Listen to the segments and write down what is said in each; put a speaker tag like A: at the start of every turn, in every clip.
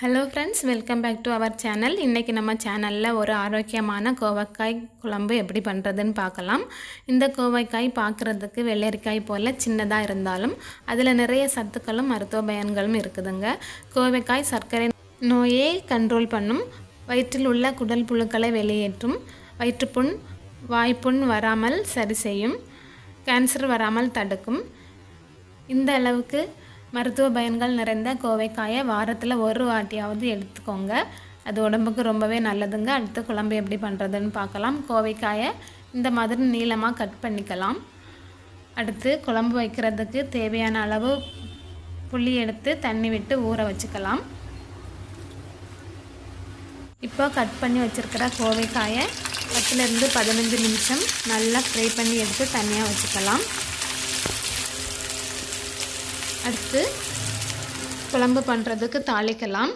A: Hello friends welcome back to our channel இன்றைக்கி நம்ம சேனலில் ஒரு ஆரோக்கியமான கோவைக்காய் குழம்பு எப்படி பண்ணுறதுன்னு பார்க்கலாம். இந்த கோவைக்காய் பார்க்குறதுக்கு வெள்ளரிக்காய் போல் சின்னதாக இருந்தாலும் அதில் நிறைய சத்துக்களும் மருத்துவ பயன்களும் இருக்குதுங்க. கோவைக்காய் சர்க்கரை நோயை கண்ட்ரோல் பண்ணும். வயிற்றில் உள்ள குடல் புழுக்களை வெளியேற்றும். வயிற்றுப்புண் வாய்ப்புண் வராமல் சரி செய்யும். கேன்சர் வராமல் தடுக்கும். இந்த அளவுக்கு மருத்துவ பயன்கள் நிறைந்த கோவைக்காயை வாரத்தில் ஒரு வாட்டியாவது எடுத்துக்கோங்க. அது உடம்புக்கு ரொம்பவே நல்லதுங்க. அடுத்து குழம்பு எப்படி பண்ணுறதுன்னு பார்க்கலாம். கோவைக்காயை இந்த மாதிரி நீளமாக கட் பண்ணிக்கலாம். அடுத்து குழம்பு வைக்கிறதுக்கு தேவையான அளவு புளி எடுத்து தண்ணி விட்டு ஊற வச்சுக்கலாம். இப்போ கட் பண்ணி வச்சுருக்கிற கோவைக்காயை பத்துலேருந்து பதினஞ்சு நிமிஷம் நல்லா ஃப்ரை பண்ணி எடுத்து தனியாக வச்சுக்கலாம். அடுத்து குழம்பு பண்ணுறதுக்கு தாளிக்கலாம்.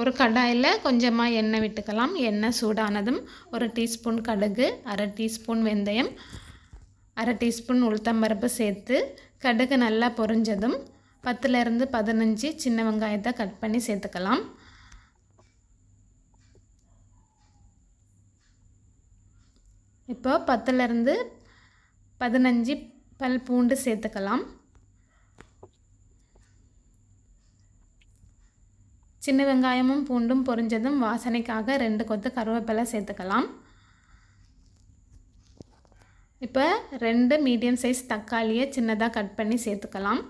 A: ஒரு கடாயில் கொஞ்சமாக எண்ணெய் விட்டுக்கலாம். எண்ணெய் சூடானதும் ஒரு டீஸ்பூன் கடுகு அரை டீஸ்பூன் வெந்தயம் அரை டீஸ்பூன் உளுத்தம்பருப்பு சேர்த்து கடுகு நல்லா பொரிஞ்சதும் பத்துலேருந்து பதினஞ்சு சின்ன வெங்காயத்தை கட் பண்ணி சேர்த்துக்கலாம். இப்போ பத்துலேருந்து பதினஞ்சு பல் பூண்டு சேர்த்துக்கலாம். சின்ன வெங்காயமும் பூண்டும் பொரிஞ்சதும் வாசனைக்காக ரெண்டு கொத்து கருவேப்பிலை சேர்த்துக்கலாம். இப்போ ரெண்டு மீடியம் சைஸ் தக்காளியை சின்னதாக கட் பண்ணி சேர்த்துக்கலாம்.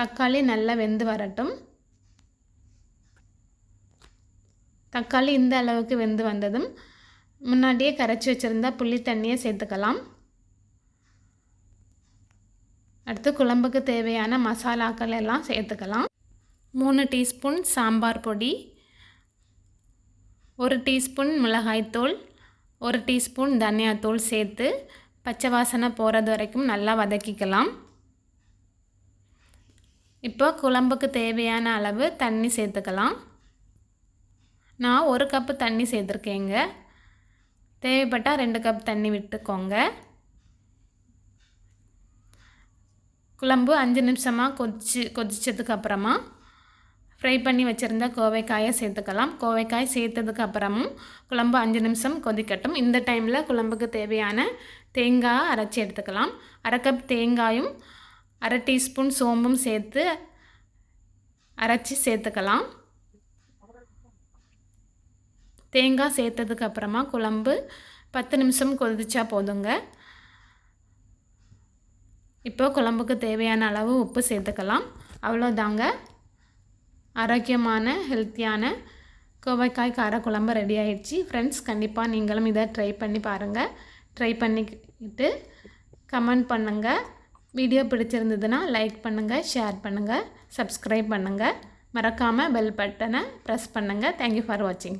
A: தக்காளி நல்லா வெந்து வரட்டும். தக்காளி இந்த அளவுக்கு வெந்து வந்ததும் முன்னாடியே கரைச்சி வச்சுருந்தா புளி தண்ணியை சேர்த்துக்கலாம். அடுத்து குழம்புக்கு தேவையான மசாலாக்கள் எல்லாம் சேர்த்துக்கலாம். மூணு டீஸ்பூன் சாம்பார் பொடி ஒரு டீஸ்பூன் மிளகாய்த்தூள் ஒரு டீஸ்பூன் தனியாத்தூள் சேர்த்து பச்சை வாசனை போகிறது வரைக்கும் நல்லா வதக்கிக்கலாம். இப்போ குழம்புக்கு தேவையான அளவு தண்ணி சேர்த்துக்கலாம். நான் ஒரு கப்பு தண்ணி சேர்த்துருக்கேங்க. தேவைப்பட்டால் ரெண்டு கப் தண்ணி விட்டுக்கோங்க. குழம்பு அஞ்சு நிமிஷமாக கொதிச்சு கொதிச்சதுக்கு அப்புறமா ஃப்ரை பண்ணி வச்சுருந்த கோவைக்காயை சேர்த்துக்கலாம். கோவைக்காய் சேர்த்ததுக்கு அப்புறமும் குழம்பு அஞ்சு நிமிஷம் கொதிக்கட்டும். இந்த டைமில் குழம்புக்கு தேவையான தேங்காய் அரைச்சி எடுத்துக்கலாம். அரை கப் தேங்காயும் அரை டீஸ்பூன் சோம்பும் சேர்த்து அரைச்சி சேர்த்துக்கலாம். தேங்காய் சேர்த்ததுக்கு அப்புறமா குழம்பு பத்து நிமிஷம் கொதிச்சா போதுங்க. இப்போ குழம்புக்கு தேவையான அளவு உப்பு சேர்த்துக்கலாம். அவ்வளோதாங்க ஆரோக்கியமான ஹெல்த்தியான கோவைக்காய் காரக்குழம்பு ரெடி ஆயிடுச்சு. ஃப்ரெண்ட்ஸ் கண்டிப்பாக நீங்களும் இதை ட்ரை பண்ணி பாருங்கள் ட்ரை பண்ணிக்கிட்டு கமெண்ட் பண்ணுங்கள் வீடியோ பிடிச்சிருந்ததுன்னா லைக் பண்ணுங்கள் ஷேர் பண்ணுங்கள் சப்ஸ்கிரைப் பண்ணுங்கள் மறக்காமல் பெல் பட்டனை ப்ரெஸ் பண்ணுங்கள் தேங்க்யூ ஃபார் வாட்சிங்